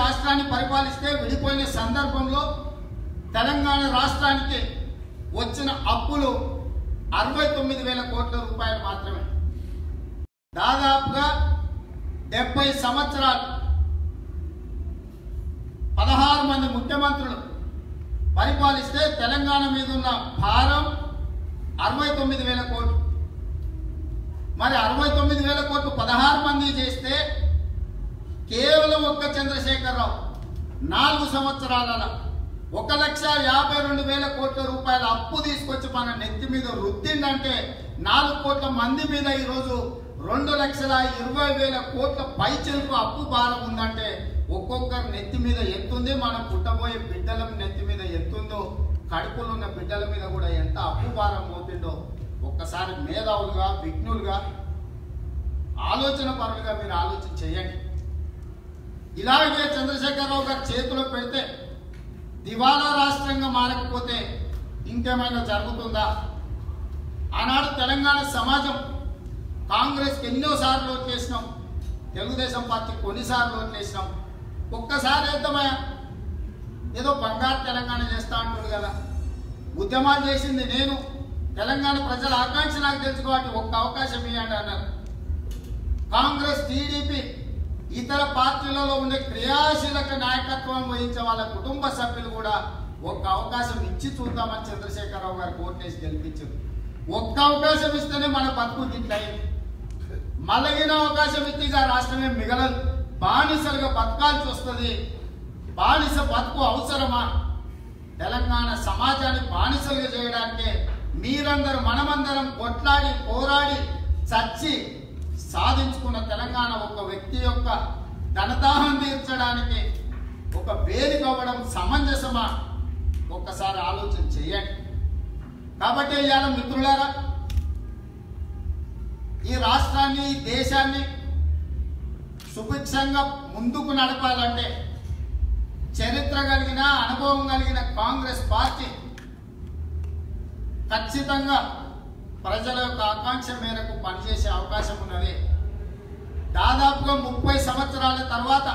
రాష్ట్రాన్ని పరిపాలిస్తే విడిపోయిన సందర్భంలో తెలంగాణ రాష్ట్రానికి వచ్చిన అప్పులు అరవై తొమ్మిది వేల కోట్ల రూపాయలు మాత్రమే. దాదాపుగా డెబ్బై సంవత్సరాలు పదహారు మంది ముఖ్యమంత్రులు పరిపాలిస్తే తెలంగాణ మీద ఉన్న భారం అరవై తొమ్మిది వేల కోట్లు. మరి అరవై తొమ్మిది వేల కోట్లు పదహారు మంది చేస్తే కేవలం ఒక్క చంద్రశేఖరరావు నాలుగు సంవత్సరాల ఒక లక్ష యాభై రెండు వేల కోట్ల రూపాయల అప్పు తీసుకొచ్చి మన నెత్తి మీద రుద్దిండంటే నాలుగు కోట్ల మంది మీద ఈరోజు రెండు లక్షల ఇరవై వేల కోట్ల పైచలకు అప్పు భారం ఉందంటే ఒక్కొక్కరు నెత్తి మీద ఎత్తుంది మనం పుట్టబోయే బిడ్డల నెత్తి మీద ఎత్తుందో కడుపులో ఉన్న బిడ్డల మీద కూడా ఎంత అప్పు భారం మోపిందో ఒక్కసారి మేధావులుగా విఘ్నులుగా ఆలోచన పరులుగా మీరు ఆలోచన చేయండి. ఇలాగే చంద్రశేఖరరావు గారు చేతిలో పెడితే దివాలా రాష్ట్రంగా మారకపోతే ఇంకేమైనా జరుగుతుందా? ఆనాడు తెలంగాణ సమాజం కాంగ్రెస్కి ఎన్నోసార్లు ఓట్లేసినాం తెలుగుదేశం పార్టీ కొన్నిసార్లు ఓట్లేసినాం. ఒక్కసారి వేద్దామయ్యా ఏదో బంగారు తెలంగాణ చేస్తా అంటుంది కదా. ఉద్యమాలు చేసింది నేను. తెలంగాణ ప్రజల ఆకాంక్ష నాకు ఒక్క అవకాశం ఇవ్వండి అన్నారు కాంగ్రెస్ టీడీపీ ఇతర పార్టీలలో ఉండే క్రియాశీలక నాయకత్వం వహించే వాళ్ళ కుటుంబ సభ్యులు కూడా ఒక్క అవకాశం ఇచ్చి చూద్దామని చంద్రశేఖరరావు గారు కోర్టేసి గెలిపించారు. ఒక్క అవకాశం ఇస్తేనే మన బతుకు గిట్లయింది మలగిన అవకాశం ఇస్తే ఇక రాష్ట్రమే మిగలదు. బానిసలుగా బతకాల్సి వస్తుంది. బానిస బతుకు అవసరమా? తెలంగాణ సమాజాన్ని బానిసలుగా చేయడానికే మీరందరూ మనమందరం కొట్లాడి పోరాడి చచ్చి సాధించుకున్న తెలంగాణ ఒక వ్యక్తి యొక్క ధనదాహం తీర్చడానికి ఒక వేదిక అవ్వడం సమంజసమా? ఒక్కసారి ఆలోచన చేయండి. కాబట్టి ఇవాళ మిత్రులారా ఈ రాష్ట్రాన్ని ఈ దేశాన్ని సుభిక్షంగా ముందుకు నడపాలంటే చరిత్ర కలిగిన అనుభవం కలిగిన కాంగ్రెస్ పార్టీ ఖచ్చితంగా ప్రజల యొక్క ఆకాంక్ష మేరకు పనిచేసే అవకాశం ఉన్నది. దాదాపుగా ముప్పై సంవత్సరాల తర్వాత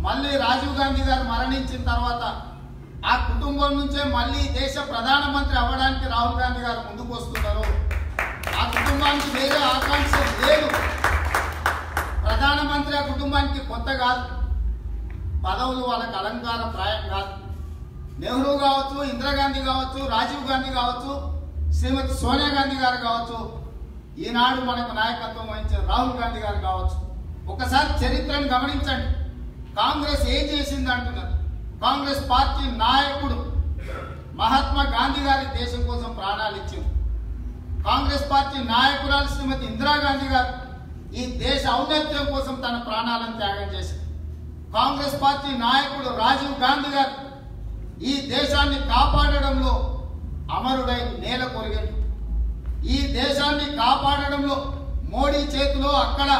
మళ్ళీ రాజీవ్ గాంధీ గారు మరణించిన తర్వాత ఆ కుటుంబం నుంచే మళ్ళీ దేశ ప్రధానమంత్రి అవ్వడానికి రాహుల్ గాంధీ గారు ముందుకు వస్తున్నారు. ఆ కుటుంబానికి వేరే ఆకాంక్ష లేదు. ప్రధానమంత్రి ఆ కుటుంబానికి కొత్త కాదు. పదవులు వాళ్ళకి అలంకార ప్రాయం కాదు. నెహ్రూ కావచ్చు ఇందిరాగాంధీ కావచ్చు రాజీవ్ గాంధీ కావచ్చు శ్రీమతి సోనియా గాంధీ గారు కావచ్చు ఈనాడు మనకు నాయకత్వం వహించిన రాహుల్ గాంధీ గారు కావచ్చు. ఒకసారి చరిత్రను గమనించండి. కాంగ్రెస్ ఏం చేసింది అంటున్నారు? కాంగ్రెస్ పార్టీ నాయకుడు మహాత్మా గాంధీ గారి దేశం కోసం ప్రాణాలు ఇచ్చింది. కాంగ్రెస్ పార్టీ నాయకురాలు శ్రీమతి ఇందిరాగాంధీ గారు ఈ దేశ ఔన్నత్యం కోసం తన ప్రాణాలను త్యాగం చేసింది. కాంగ్రెస్ పార్టీ నాయకుడు రాజీవ్ గాంధీ గారు ఈ దేశాన్ని కాపాడడంలో అమరుడై నేల కొరిగాడు. ఈ దేశాన్ని కాపాడడంలో మోడీ చేతిలో అక్కడ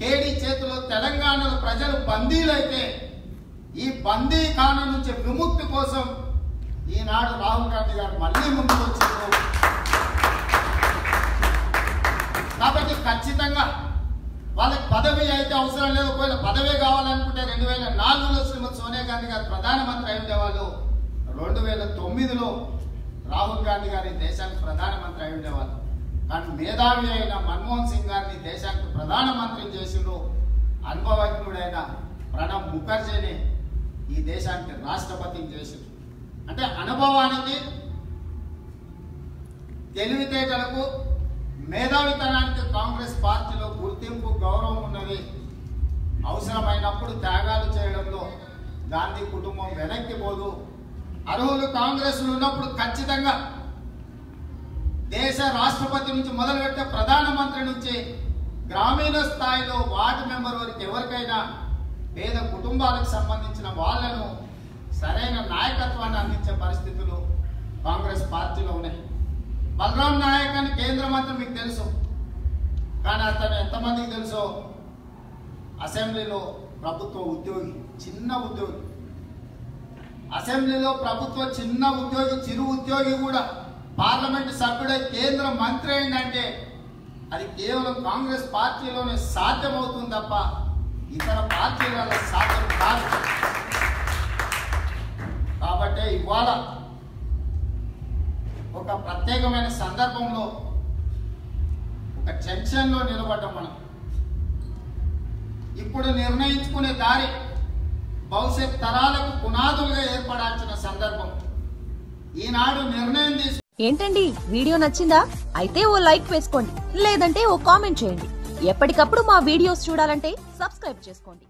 కేడీ చేతిలో తెలంగాణలో ప్రజలు బందీలైతే ఈ బందీ కాన నుంచి విముక్తి కోసం ఈనాడు రాహుల్ గాంధీ గారు మళ్ళీ ముందుకు వచ్చారు కాబట్టి ఖచ్చితంగా వాళ్ళకి పదవి అయితే అవసరం లేదు. ఒకవేళ పదవి కావాలనుకుంటే రెండు వేల నాలుగులో శ్రీమతి సోనియా గాంధీ గారు ప్రధానమంత్రి అయి ఉండేవాళ్ళు. రెండు వేల తొమ్మిదిలో రాహుల్ గాంధీ గారి దేశానికి ప్రధానమంత్రి అయి ఉండేవారు కానీ మేధావి అయిన మన్మోహన్ సింగ్ గారిని దేశానికి ప్రధానమంత్రి చేసిండు అనుభవజ్ఞుడైన ప్రణబ్ ముఖర్జీని ఈ దేశానికి రాష్ట్రపతిని చేసిండు. అంటే అనుభవానికి తెలివితేటలకు మేధావితనానికి కాంగ్రెస్ పార్టీలో గుర్తింపు గౌరవం ఉన్నది అవసరమైనప్పుడు త్యాగాలు చేయడంలో గాంధీ కుటుంబం వెనక్కి పోదు. అర్హులు కాంగ్రెస్ ఉన్నప్పుడు ఖచ్చితంగా దేశ రాష్ట్రపతి నుంచి మొదలుపెట్టే ప్రధానమంత్రి నుంచి గ్రామీణ స్థాయిలో వార్డు మెంబర్ వరకు ఎవరికైనా పేద కుటుంబాలకు సంబంధించిన వాళ్ళను సరైన నాయకత్వాన్ని అందించే పరిస్థితులు కాంగ్రెస్ పార్టీలో ఉన్నాయి. బలరాం నాయక్ అని కేంద్ర మంత్రి మీకు తెలుసు. కానీ అతను ఎంతమందికి తెలుసో? అసెంబ్లీలో ప్రభుత్వ ఉద్యోగి చిన్న ఉద్యోగి. అసెంబ్లీలో ప్రభుత్వ చిన్న ఉద్యోగి చిరు ఉద్యోగి కూడా పార్లమెంట్ సభ్యుడై కేంద్ర మంత్రి అయిందంటే అది కేవలం కాంగ్రెస్ పార్టీలోనే సాధ్యమవుతుంది తప్ప ఇతర పార్టీలలో సాధ్యం కాదు. కాబట్టి ఇవాళ ఒక ప్రత్యేకమైన సందర్భంలో ఒక జంక్షన్లో నిలబడ్డం మనం. ఇప్పుడు నిర్ణయించుకునే దారి భవిష్యత్ తరాలకు పునాదులుగా ఏర్పడాల్సిన సందర్భం. ఈనాడు నిర్ణయం తీసుకు ఏంటండి? వీడియో నచ్చిందా? అయితే ఓ లైక్ వేసుకోండి. లేదంటే ఓ కామెంట్ చేయండి. ఎప్పటికప్పుడు మా వీడియోస్ చూడాలంటే సబ్స్క్రైబ్ చేసుకోండి.